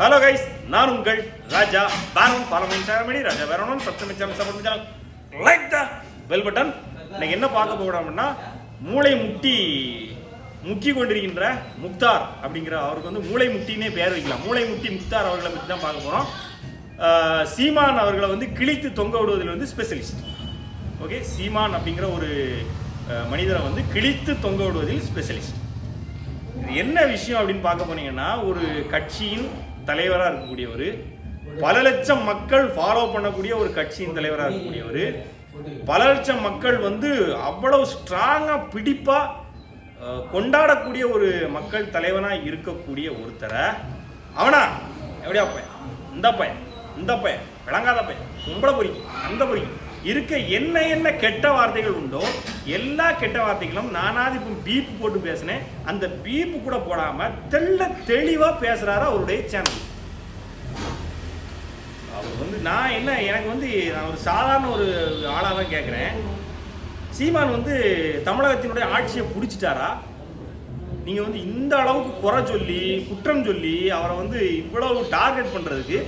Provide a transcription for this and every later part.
Hello guys நான் உங்கள் ராஜா பேரன். ஃபாலோ மீன் ராஜா பேரனும் subscribe channel support channel like the bell button இன்னைக்கு என்ன பார்க்க போகிறோம் அப்படின்னா மூளை முட்டி முக்கி கொண்டிருக்கின்ற முக்தார் அப்படிங்கிற அவருக்கு வந்து மூளை முட்டினே பேர் வைக்கலாம். மூளை முட்டி முக்தார் அவர்களை பற்றி தான் பார்க்க போகிறோம் சீமான் அவர்களை வந்து கிழித்து தொங்க விடுவதில் வந்து ஸ்பெஷலிஸ்ட் ஓகே சீமான் அப்படிங்கிற ஒரு மனிதரை வந்து கிழித்து தொங்க விடுவதில் ஸ்பெஷலிஸ்ட் இது என்ன விஷயம் அப்படின்னு பார்க்க போனீங்கன்னா ஒரு கட்சியின் தலைவராக இருக்கக்கூடியவர். பல லட்சம் மக்கள் ஃபாலோ பண்ணக்கூடிய ஒரு கட்சியின் தலைவராக இருக்கக்கூடியவர். பல லட்சம் மக்கள் வந்து அவ்வளவு ஸ்ட்ராங்காக பிடிப்பாக கொண்டாடக்கூடிய ஒரு மக்கள் தலைவனாக இருக்கக்கூடிய ஒருத்தரை. அவனா? எப்படியா பையன்? இந்த பையன் இந்த பையன் விளங்காத பையன் கும்பல பொறிக்கும் அந்த பொறிக்கும். இருக்க என்ன என்ன கெட்ட வார்த்தைகள் உண்டோ எல்லா கெட்ட வார்த்தைகளும் நானாவது இப்போ பீப்பு போட்டு பேசினேன். அந்த பீப்பு கூட போடாமல் தெள்ள தெளிவாக பேசுறாரு அவருடைய சேனல் வந்து நான் என்ன எனக்கு வந்து நான் ஒரு சாதாரண ஒரு ஆளாக தான் கேட்குறேன் சீமான் வந்து தமிழகத்தினுடைய ஆட்சியை பிடிச்சிட்டாரா? நீங்கள் வந்து இந்த அளவுக்கு குறை சொல்லி குற்றம் சொல்லி அவரை வந்து இவ்வளவு டார்கெட் பண்ணுறதுக்கு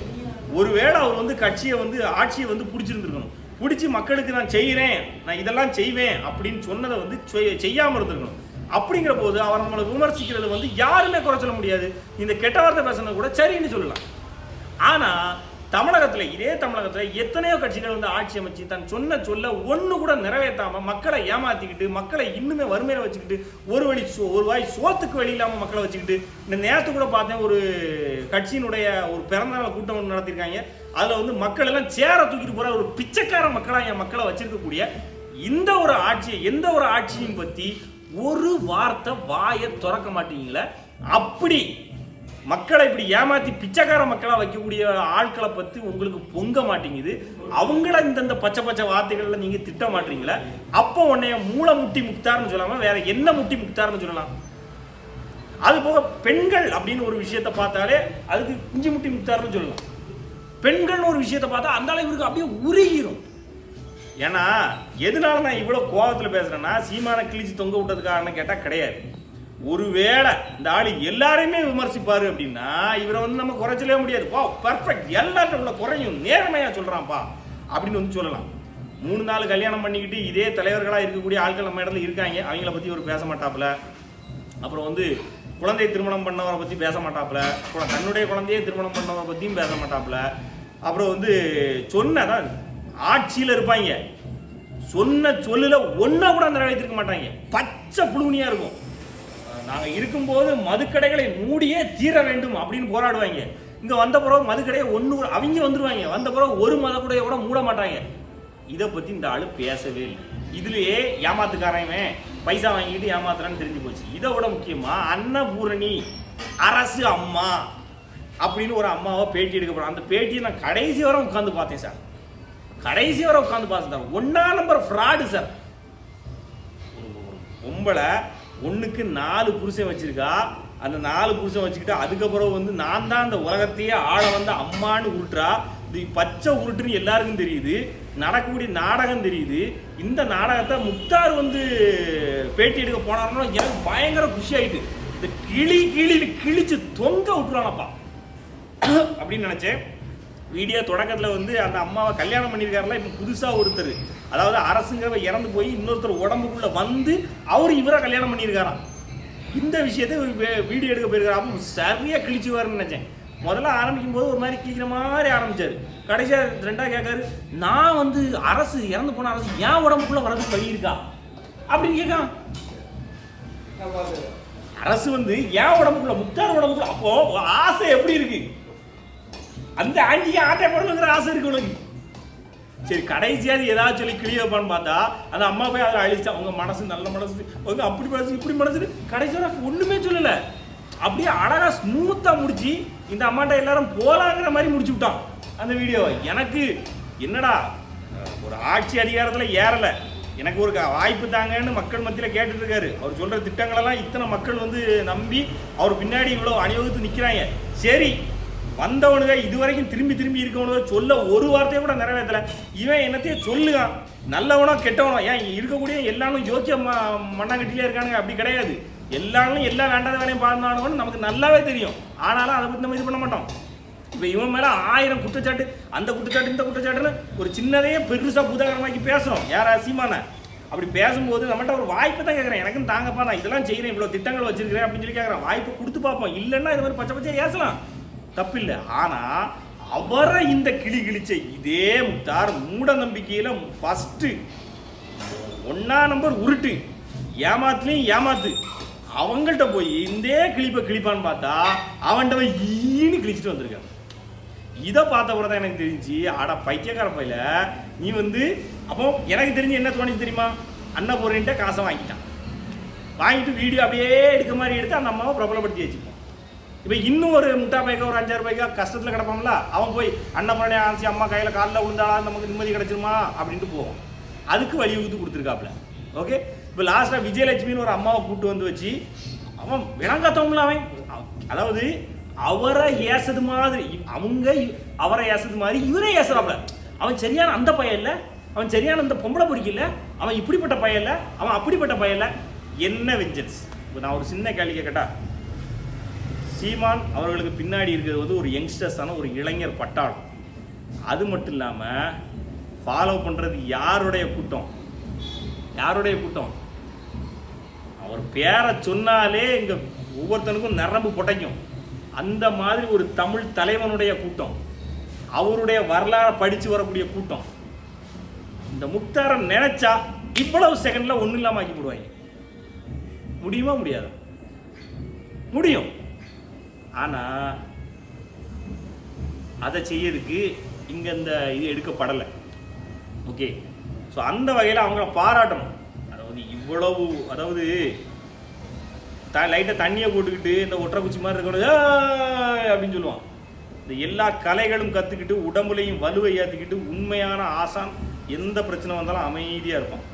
ஒருவேளை அவர் வந்து கட்சியை வந்து ஆட்சியை வந்து பிடிச்சிருந்துருக்கணும். பிடிச்சி மக்களுக்கு நான் செய்கிறேன் நான் இதெல்லாம் செய்வேன் அப்படின்னு சொன்னதை வந்து செய்யாமல் இருந்திருக்கணும். அப்படிங்கிற போது அவர் நம்மளை விமர்சிக்கிறது வந்து யாருமே குறை சொல்ல முடியாது. இந்த கெட்ட வார்த்தை பேசுனது கூட சரின்னு சொல்லலாம். ஆனால் தமிழகத்தில் இதே தமிழகத்தில் எத்தனையோ கட்சிகள் வந்து ஆட்சி அமைச்சு தன் சொன்ன சொல்ல ஒன்று கூட நிறைவேற்றாமல் மக்களை ஏமாற்றிக்கிட்டு மக்களை இன்னுமே வறுமையில் வச்சுக்கிட்டு ஒரு வழி சோ ஒரு வாய் சோத்துக்கு வழி இல்லாமல் மக்களை வச்சுக்கிட்டு இந்த நேரத்து கூட பார்த்தேன் ஒரு கட்சியினுடைய ஒரு பிறந்தநாள் கூட்டம் ஒன்று நடத்திருக்காங்க. அதில் வந்து மக்கள் எல்லாம் சேர தூக்கிட்டு போகிற ஒரு பிச்சைக்கார மக்களாக என் மக்களை வச்சிருக்கக்கூடிய இந்த ஒரு ஆட்சியை எந்த ஒரு ஆட்சியும் பற்றி ஒரு வார்த்தை வாயை திறக்க மாட்டீங்களே. அப்படி மக்களை இப்படி ஏமாத்தி பிச்சைக்கார மக்களா வைக்கக்கூடிய ஆட்களை பத்தி உங்களுக்கு பொங்க மாட்டேங்குது. அவங்கள இந்தந்த பச்சை பச்சை வார்த்தைகள்ல நீங்க திட்ட மாட்டீங்களா. அப்போ உன்னைய மூளை முட்டி முக்தார்னு சொல்லாம வேற என்ன முட்டி முக்தார்னு சொல்லலாம்? அது போக பெண்கள் அப்படின்னு ஒரு விஷயத்தை பார்த்தாலே அதுக்கு குஞ்சு முட்டி முக்தார்னு சொல்லலாம். பெண்கள்னு ஒரு விஷயத்தை பார்த்தா அந்த அளவுக்கு அப்படியே உருகிரும். ஏன்னா எதனால நான் இவ்வளோ கோபத்தில் பேசுறேன்னா சீமான கிழிச்சு தொங்க விட்டதுக்காரன்னு கேட்டால் கிடையாது. ஒருவேளை இந்த ஆள் எல்லாரையுமே விமர்சிப்பாரு அப்படின்னா இவரை வந்து நம்ம குறைச்சலே முடியாது. வா பர்ஃபெக்ட் எல்லார்ட்ட உள்ள குறையும். நேர்மையாக சொல்கிறான்ப்பா அப்படின்னு வந்து சொல்லலாம். மூணு நாள் கல்யாணம் பண்ணிக்கிட்டு இதே தலைவர்களாக இருக்கக்கூடிய ஆட்கள் நம்ம இடத்துல இருக்காங்க. அவங்கள பற்றி ஒரு பேச மாட்டாப்புல. அப்புறம் வந்து குழந்தை திருமணம் பண்ணவரை பற்றி பேச மாட்டாப்புல. தன்னுடைய குழந்தையே திருமணம் பண்ணவரை பற்றியும் பேச மாட்டாப்புல. அப்புறம் வந்து சொன்னதான் ஆட்சியில் இருப்பாங்க. சொன்ன சொல்லில் ஒன்றா கூட அந்த நிறைவேற்றிருக்க மாட்டாங்க. பச்சை புழுகுனியா இருக்கும். நாங்கள் இருக்கும்போது மதுக்கடைகளை மூடியே தீர வேண்டும் அப்படின்னு போராடுவாங்க. இங்கே வந்த பிறகு மதுக்கடையை ஒன்று அவங்க வந்துடுவாங்க வந்த பிறகு ஒரு மதக்கடையை கூட மூட மாட்டாங்க. இதை பற்றி இந்த ஆளு பேசவே இல்லை. இதுலேயே ஏமாத்துக்காரன் பைசா வாங்கிட்டு ஏமாத்துறான்னு தெரிஞ்சு போச்சு. இதை விட முக்கியமாக அன்னபூரணி அரசு அம்மா அப்படின்னு ஒரு அம்மாவை பேட்டி எடுக்க போகிறோம் அந்த பேட்டியை நான் கடைசி வரை உட்காந்து பார்த்தேன் சார். கடைசி வரை உட்காந்து பார்த்தேன் சார். ஒன்றா நம்பர் ஃப்ராடு சார். பொம்பளை ஒன்றுக்கு நாலு புருஷன் வச்சுருக்கா. அந்த நாலு புருஷன் வச்சுக்கிட்டு அதுக்கப்புறம் வந்து நான் தான் அந்த உலகத்தையே ஆள வந்து அம்மான்னு உருட்டுறா. இது பச்சை உருட்டுன்னு எல்லாருக்கும் தெரியுது. நடக்கக்கூடிய நாடகம் தெரியுது. இந்த நாடகத்தை முக்தார் வந்து பேட்டி எடுக்க போனாருன்னா எனக்கு பயங்கர குஷி ஆயிட்டு. இந்த கிளி கிளி கிழிச்சு தொங்க விட்டுருவானப்பா. அப்படின்னு நினச்சேன். வீடியோ தொடக்கத்தில் வந்து அந்த அம்மாவை கல்யாணம் பண்ணியிருக்காருல இப்போ புதுசாக ஒருத்தர். அதாவது அரசுங்கிறவ இறந்து போய் இன்னொருத்தர் உடம்புக்குள்ளே வந்து அவர் இவரை கல்யாணம் பண்ணியிருக்காராம் இந்த விஷயத்தை வீடியோ எடுக்க போயிருக்காரு. அப்போ சரியாக கிழிச்சுவாருன்னு நினச்சேன். முதல்ல ஆரம்பிக்கும் போது ஒரு மாதிரி கிழிக்கிற மாதிரி ஆரம்பித்தார் கடைசியாக ரெண்டாக கேட்காரு நான் வந்து அரசு இறந்து போன அரசு ஏன் உடம்புக்குள்ளே வரது பண்ணியிருக்கா அப்படின்னு கேட்கான் அரசு வந்து ஏன் உடம்புக்குள்ள முத்தார் உடம்புக்குள்ள அப்போ ஆசை எப்படி இருக்கு? அந்த ஆண்டிக்கு ஆட்டை போடணுங்கிற ஆசை இருக்கு உனக்கு. சரி கடைசியாவது ஏதாவது சொல்லி கிளிய வைப்பான்னு பார்த்தா அந்த அம்மா போய் அதில் அழிச்சா உங்க மனசு நல்ல மனசு உங்க அப்படி மனசு இப்படி மனசு கடைசியாக ஒண்ணுமே சொல்லல. அப்படியே அழகா ஸ்மூத்தா முடிச்சு இந்த அம்மாட்ட எல்லாரும் போலாங்கிற மாதிரி முடிச்சு விட்டான் அந்த வீடியோவை எனக்கு என்னடா ஒரு ஆட்சி அதிகாரத்துல ஏறல. எனக்கு ஒரு க- வாய்ப்பு தாங்கன்னு மக்கள் மத்தியில் கேட்டுட்டு இருக்காரு. அவர் சொல்ற திட்டங்களெல்லாம் இத்தனை மக்கள் வந்து நம்பி அவர் பின்னாடி இவ்வளோ அணிவகுத்து நிற்கிறாங்க சரி வந்தவனுங்க இதுவரைக்கும் திரும்பி திரும்பி இருக்கவனுங்க சொல்ல ஒரு வார்த்தையை கூட நிறைவேற்றல. இவன் என்னத்தையும் சொல்லுகான். நல்லவனோ கெட்டவனோ ஏன் இருக்கக்கூடிய எல்லாரும் ஜோக்கிய ம- மண்ணாங்கட்டிலே இருக்கானுங்க? அப்படி கிடையாது. எல்லாரும் எல்லா வேண்டாத வேலையும் பார்த்தானுங்கன்னு நமக்கு நல்லாவே தெரியும். ஆனாலும் அதை பற்றி நம்ம இது பண்ண மாட்டோம். இப்போ இவன் மேலே ஆயிரம் குற்றச்சாட்டு அந்த குற்றச்சாட்டு இந்த குற்றச்சாட்டுன்னு ஒரு சின்னதையே பெருசாக புதாகரமாக்கி பேசுகிறோம் யாரா சீமான? அப்படி பேசும்போது நம்மகிட்ட ஒரு வாய்ப்பு தான் கேட்குறேன் எனக்கும் தாங்கப்பா நான் இதெல்லாம் செய்கிறேன் இவ்வளோ திட்டங்கள் வச்சிருக்கிறேன் அப்படின்னு சொல்லி கேட்குறேன் வாய்ப்பு கொடுத்து பார்ப்போம். இல்லைன்னா இது மாதிரி பச்சை பச்சையாக ஏசலாம். தப்பில்லை. ஆனால் அவரை இந்த கிளி கிழிச்ச இதே முக்தார் மூட நம்பிக்கையில் ஃபஸ்ட்டு ஒன்றா நம்பர் உருட்டு. ஏமாத்துலையும் ஏமாத்து. அவங்கள்ட்ட போய் இந்த கிளிப்பை கிழிப்பான்னு பார்த்தா அவன்கிட்ட போய் ஈன்னு கிழிச்சிட்டு வந்திருக்கான். இதை பார்த்த கூட தான் எனக்கு தெரிஞ்சு ஆடா பைத்தியக்கார பையில நீ வந்து அப்போ எனக்கு தெரிஞ்சு என்ன தோணுச்சு தெரியுமா? அன்னபூரணிட்ட காசை வாங்கிட்டான். வாங்கிட்டு வீடியோ அப்படியே எடுக்க மாதிரி எடுத்து அந்த அம்மாவை பிரபலப்படுத்தி வச்சுப்போம். இப்போ இன்னும் ஒரு முட்டா பைக்கா ஒரு அஞ்சாறு பைக்கா கஷ்டத்தில் கிடப்பான்ல அவன் போய் அன்னபூரணி ஆச்சு அம்மா கையில் காலில் விழுந்தாளா நமக்கு நிம்மதி கிடச்சிருமா அப்படின்ட்டு போவோம் அதுக்கு வழி வகுத்து கொடுத்துருக்காப்புல. ஓகே இப்போ லாஸ்ட்டாக விஜயலட்சுமின்னு ஒரு அம்மாவை கூட்டு வந்து வச்சு அவன் விளங்காத்தவங்கள அவன். அதாவது அவரை ஏசது மாதிரி அவங்க அவரை ஏசது மாதிரி இவரே ஏசுறாப்ல அவன் சரியான அந்த பையன் இல்லை அவன் சரியான அந்த பொம்பளை பிடிக்கல அவன் இப்படிப்பட்ட பையன் இல்லை அவன் அப்படிப்பட்ட பையன் இல்லை. என்ன வெஞ்சன்ஸ் இப்போ நான் ஒரு சின்ன கேள்வி கேட்டா சீமான் அவர்களுக்கு பின்னாடி இருக்கிறது வந்து ஒரு யங்ஸ்டர்ஸான ஒரு இளைஞர் பட்டாளம். அது மட்டும் இல்லாமல் ஃபாலோ பண்ணுறது யாருடைய கூட்டம்? யாருடைய கூட்டம்? அவர் பேரை சொன்னாலே இங்கே ஒவ்வொருத்தனுக்கும் நரம்பு புடைக்கும். அந்த மாதிரி ஒரு தமிழ் தலைவனுடைய கூட்டம். அவருடைய வரலாறு படித்து வரக்கூடிய கூட்டம். இந்த முக்தாரை நினைச்சா இவ்வளவு செகண்டில் ஒன்றும் இல்லாமல் ஆக்கி போடுவாங்க. முடியுமா முடியாது? முடியும். ஆனால் அதை செய்யறதுக்கு இங்கே இந்த இது எடுக்கப்படலை. ஓகே ஸோ அந்த வகையில் அவங்கள பாராட்டணும். அதாவது இவ்வளவு அதாவது த லைட்டை தண்ணியை போட்டுக்கிட்டு இந்த ஒற்றை குச்சி மாதிரி இருக்கணும். அப்படின்னு சொல்லுவான். இந்த எல்லா கலைகளும் கற்றுக்கிட்டு உடம்புலையும் வலுவை ஏற்றிக்கிட்டு உண்மையான ஆசான் எந்த பிரச்சனை வந்தாலும் அமைதியாக இருப்பான்.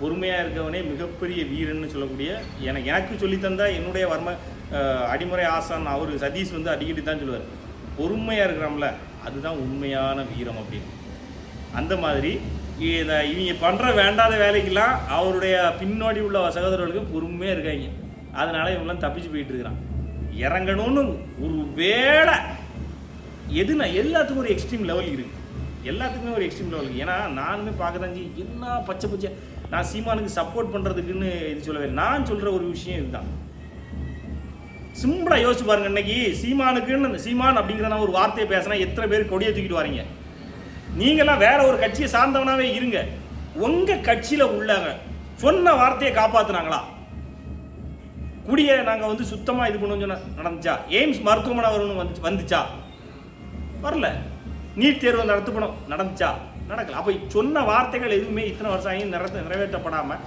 பொறுமையாக இருக்கவனே மிகப்பெரிய வீரன்னு சொல்லக்கூடிய எனக்கு எனக்கு சொல்லித்தந்தா என்னுடைய வர்ம அடிமுறை ஆசான் அவர் சதீஷ் வந்து அடிக்கடி தான் சொல்லுவார். பொறுமையாக இருக்கிறாம்ல அதுதான் உண்மையான வீரம் அப்படின்னு. அந்த மாதிரி இத இவங்க பண்ணுற வேண்டாத வேலைக்கெல்லாம் அவருடைய பின்னாடி உள்ள சகோதரர்களுக்கு பொறுமையாக இருக்காங்க. அதனால இவங்களாம் தப்பிச்சு போயிட்டு இருக்கிறான். இறங்கணும்னு ஒரு வேலை எதுனா எல்லாத்துக்கும் ஒரு எக்ஸ்ட்ரீம் லெவல் இருக்கு. எல்லாத்துக்குமே ஒரு எக்ஸ்ட்ரீம் லெவல் ஏன்னா நானுமே பார்க்க தான் என்ன பச்சை பச்சை நான் சீமானுக்கு சப்போர்ட் பண்ணுறதுக்குன்னு இது சொல்லவே இல்லை. நான் சொல்கிற ஒரு விஷயம் இதுதான். சிம்பிளா யோசிச்சு பாருங்க இன்னைக்கு சீமானுக்குன்னு அந்த சீமான் அப்படிங்கிற நான் ஒரு வார்த்தையை பேசினா எத்தனை பேர் கொடியை தூக்கிட்டு வரீங்க? நீங்களாம் வேற ஒரு கட்சியை சார்ந்தவனாவே இருங்க. உங்க கட்சியில உள்ளவங்க சொன்ன வார்த்தையை காப்பாத்துனாங்களா? குடியை நாங்க வந்து சுத்தமா இது பண்ண சொன்ன நடந்துச்சா? எய்ம்ஸ் மருத்துவமனை வரணும் வந்து வந்துச்சா? வரல. நீட் தேர்வு நடத்தப்படும் நடந்துச்சா? நடக்கல. அப்போ சொன்ன வார்த்தைகள் எதுவுமே இத்தனை வருஷம் ஆகி நிறைவேற்றப்படாமல்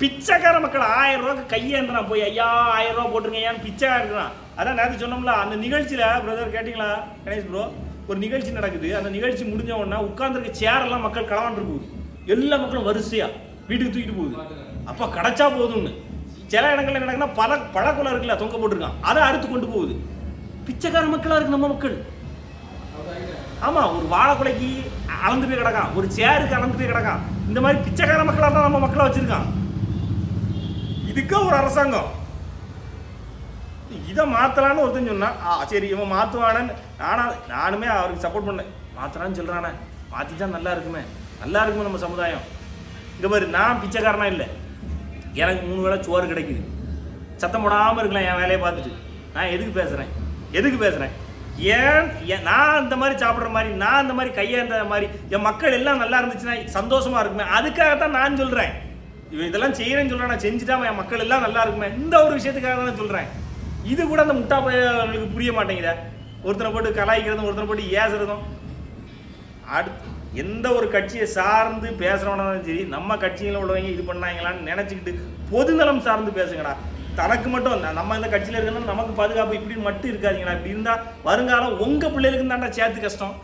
பிச்சைக்கார மக்கள் ஆயிரம் ரூபாய்க்கு கையேந்துறான் போய் ஐயா ஆயிரம் ரூபா போட்டுருங்க ஐயான்னு பிச்சைக்கார இருக்கிறான். அதான் நேற்று சொன்னோம்ல அந்த நிகழ்ச்சியில் பிரதர் கேட்டிங்களா கணேஷ் ப்ரோ ஒரு நிகழ்ச்சி நடக்குது. அந்த நிகழ்ச்சி முடிஞ்ச உடனே உட்காந்துருக்க சேரெல்லாம் மக்கள் களவாண்டு போகுது எல்லா மக்களும் வரிசையா வீட்டுக்கு தூக்கிட்டு போகுது. அப்போ கிடைச்சா போதும்னு. சில இடங்கள்ல நடக்குன்னா பல பழக்குள்ள இருக்குல்ல தொங்க போட்டிருக்கான். அதை அறுத்து கொண்டு போகுது. பிச்சைக்கார மக்களாக இருக்கு நம்ம மக்கள். ஆமாம் ஒரு வாழைக்குலைக்கு அளந்து போய் கிடக்கான். ஒரு சேருக்கு அளந்து போய் கிடக்கான். இந்த மாதிரி பிச்சைக்கார மக்களாக தான் நம்ம மக்களை வச்சுருக்கான். இதுக்கு ஒரு அரசாங்கம்? இதை மாத்தலான்னு ஒருத்தன் சொன்னான். ஆ, சரி இவன் மாத்துவானன்னு நானா நானுமே அவருக்கு சப்போர்ட் பண்ணேன். மாத்தலான்னு சொல்றானே. மாத்திட்டா நல்லா இருக்குமே. நல்லா இருக்குமே நம்ம சமுதாயம். இங்க பாரு நான் பிச்சைக்காரனா இல்லை. எனக்கு மூணு வேளை சோறு கிடைக்குது. சத்தம் போடாமல் இருக்கலாம் என் வேலையை பார்த்துட்டு. நான் எதுக்கு பேசுகிறேன் எதுக்கு பேசுகிறேன் ஏன் ஏன் நான் அந்த மாதிரி சாப்பிட்ற மாதிரி நான் அந்த மாதிரி கையேந்த மாதிரி என் மக்கள் எல்லாம் நல்லா இருந்துச்சுன்னா சந்தோஷமா இருக்குமே. அதுக்காகத்தான் நான் சொல்கிறேன் இவன் இதெல்லாம் செய்கிறேன்னு சொல்கிறேன் நான் செஞ்சுட்டா என் மக்கள் எல்லாம் நல்லா இருக்குமே. இந்த ஒரு விஷயத்துக்காக தான் சொல்கிறேன் இது கூட அந்த முட்டா பையர்களுக்கு புரிய மாட்டேங்குதா. ஒருத்தனை போட்டு கலாய்க்கிறதும் ஒருத்தனை போட்டு ஏசுறதும். அடுத்து எந்த ஒரு கட்சியை சார்ந்து பேசுறவனாலும் சரி நம்ம கட்சியில் உள்ளவங்க இது பண்ணாங்களான்னு நினச்சிக்கிட்டு பொதுநலம் சார்ந்து பேசுங்கடா. தனக்கு மட்டும் நம்ம இந்த கட்சியில் இருக்கணும் நமக்கு பாதுகாப்பு இப்படின்னு மட்டும் இருக்காதீங்கடா. இப்படி இருந்தால் வருங்காலம் உங்கள் பிள்ளைகளுக்கு தாண்டா சேர்த்து கஷ்டம்.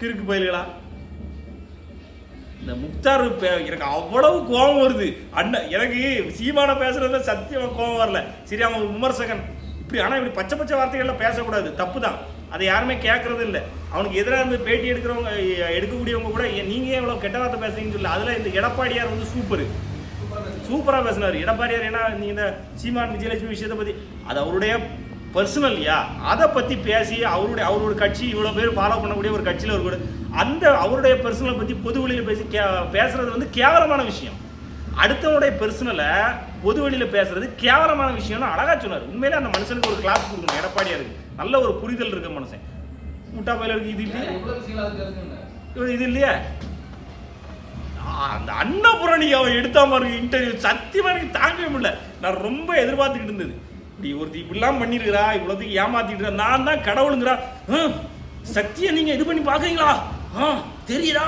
கிறுக்கு பயில்களா? இந்த முக்தார் எனக்கு அவ்வளவு கோபம் வருது. அண்ணன் எனக்கு சீமான பேசுறதுல சத்தியமாக கோபம் வரல. சரி அவன் ஒரு விமர்சகன். இப்படி ஆனால் இப்படி பச்சை பச்சை வார்த்தைகளில் பேசக்கூடாது. தப்பு தான் அதை யாருமே கேட்கறது இல்லை. அவனுக்கு எதிராக இருந்து பேட்டி எடுக்கிறவங்க எடுக்கக்கூடியவங்க கூட நீங்கள் நீங்க ஏன் கெட்ட வார்த்தை பேசுறீங்கன்னு சொல்லி அதில் இந்த எடப்பாடியார் வந்து சூப்பர். சூப்பராக பேசினார். எடப்பாடியார் ஏன்னா நீங்கள் இந்த சீமான் விஜயலட்சுமி விஷயத்தை பற்றி அது அவருடைய பர்சனல்யா அதை பற்றி பேசி அவருடைய அவரோட கட்சி இவ்வளோ பேர் ஃபாலோ பண்ணக்கூடிய ஒரு கட்சியில் ஒரு கூட அந்த அவருடைய பர்சனலை பற்றி பொது வெளியில் பேசி கே பேசுறது வந்து கேவலமான விஷயம். அடுத்தவனுடைய பர்சனலை பொது வெளியில் பேசுறது கேவலமான விஷயம்னு அழகா சொன்னார். உண்மையிலே அந்த மனுஷனுக்கு ஒரு கிளாஸ் கொடுக்கணும். எடப்பாடியாருக்கு நல்ல ஒரு புரிதல் இருக்க மனுஷன். முட்டா பயில இருக்கு. இது இல்லையா. இது இல்லையா. அந்த அன்னபுரணி அவன் எடுத்தா மாதிரி இன்டர்வியூ சத்தியமா எனக்கு தாங்கவே முடியல. நான் ரொம்ப எதிர்பார்த்துக்கிட்டு இருந்தது. இப்படி ஒருத்தி இப்படிலாம் பண்ணிருக்கிறா இவ்வளோத்துக்கு ஏமாத்திட்டு இருக்கா நான் தான் கடவுளுங்கிறா. ஹம், சக்தியை நீங்கள் இது பண்ணி பார்க்குறீங்களா? ஆ தெரியுதா?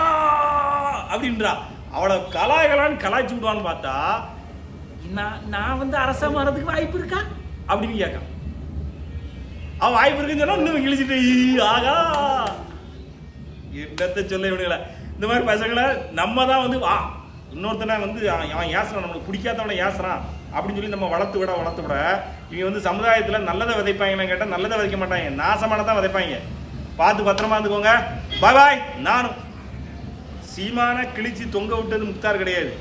அப்படின்றா. அவளை கலாய்களான்னு கலாய்ச்சி விடுவான்னு பார்த்தா நான் நான் வந்து அரசா மாறதுக்கு வாய்ப்பு இருக்கா? அப்படின்னு கேட்கான் அவன் வாய்ப்பு இருக்குன்னு சொன்னா இன்னும் கிழிச்சிட்டு ஆகா. என்னத்தை சொல்ல இவனுங்கள. இந்த மாதிரி பசங்களை நம்ம தான் வந்து வா இன்னொருத்தனை வந்து அவன் அவன் ஏசுறான் நம்மளுக்கு பிடிக்காதவனை ஏசுறான். அப்படின்னு சொல்லி நம்ம வளர்த்து விட வளர்த்து விட இவங்க வந்து சமுதாயத்தில் நல்லதை விதைப்பாங்கன்னு கேட்டால் நல்லதை விதைக்க மாட்டாங்க. நாசமானதான் விதைப்பாங்க. பார்த்து பத்திரமா இருந்துக்கோங்க. பாய் பாய் நானும். சீமான கிழிச்சு தொங்க விட்டது முக்தார் கிடையாது.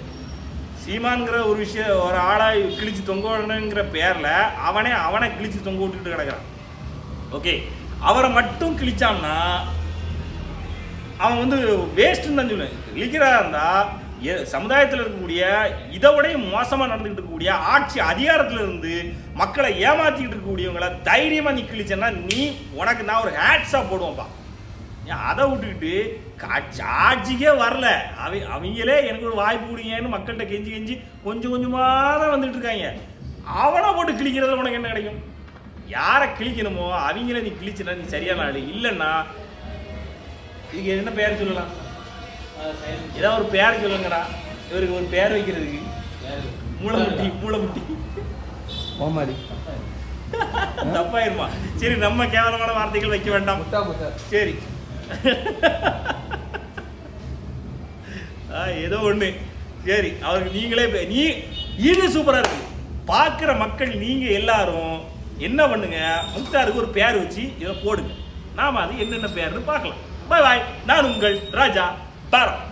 சீமான்கிற ஒரு விஷயம் ஒரு ஆளாக கிழிச்சு தொங்க விடணுங்கிற பேரில் அவனே அவனை கிழிச்சு தொங்க விட்டுக்கிட்டு கிடக்குறான். ஓகே அவரை மட்டும் கிழிச்சான்னா அவன் வந்து வேஸ்ட்டுன்னு தான் சொல்லுவேன். கிழிக்கிறா இருந்தால் சமுதாயத்தில் இருக்கக்கூடிய இதை விட மோசமாக நடந்துகிட்டு இருக்கக்கூடிய ஆட்சி அதிகாரத்தில் இருந்து மக்களை ஏமாத்திக்கிட்டு இருக்கக்கூடியவங்கள தைரியமாக நீ கிழிச்சேன்னா நீ உனக்கு நான் ஒரு ஹேட்ஸாக போடுவோம்ப்பா நீ அதை விட்டுக்கிட்டு காட்சி ஆட்சிக்கே வரல. அவ அவங்களே எனக்கு ஒரு வாய்ப்பு கொடுங்கன்னு மக்கள்கிட்ட கெஞ்சி கெஞ்சி கொஞ்சம் கொஞ்சமாக தான் வந்துட்டு இருக்காங்க. அவனை போட்டு கிழிக்கிறதுல உனக்கு என்ன கிடைக்கும்? யாரை கிழிக்கணுமோ அவங்கள நீ கிழிச்சினா நீ சரியான ஆள். இல்லைன்னா இதுக்கு என்ன பேர் சொல்லலாம்? ஏதாவது ஒரு பேர் சொல்லுங்கடா. இவருக்கு ஒரு பேர் வைக்கிறதுக்கு. மூளைமுட்டி மூளைமுட்டி. கோமாரி தப்பாயிருமா. சரி நம்ம கேவலமான வார்த்தைகள் வைக்க வேண்டாம். சரி. ஏதோ ஒண்ணு. சரி அவருக்கு நீங்களே நீ இது சூப்பரா இருக்கு. பார்க்குற மக்கள் நீங்க எல்லாரும் என்ன பண்ணுங்க? முக்தாருக்கு ஒரு பேர் வச்சு இதை போடுங்க. நாம அது என்னென்ன பேர்னு பார்க்கலாம். பாய் பாய் நான் உங்கள் ராஜா. battle.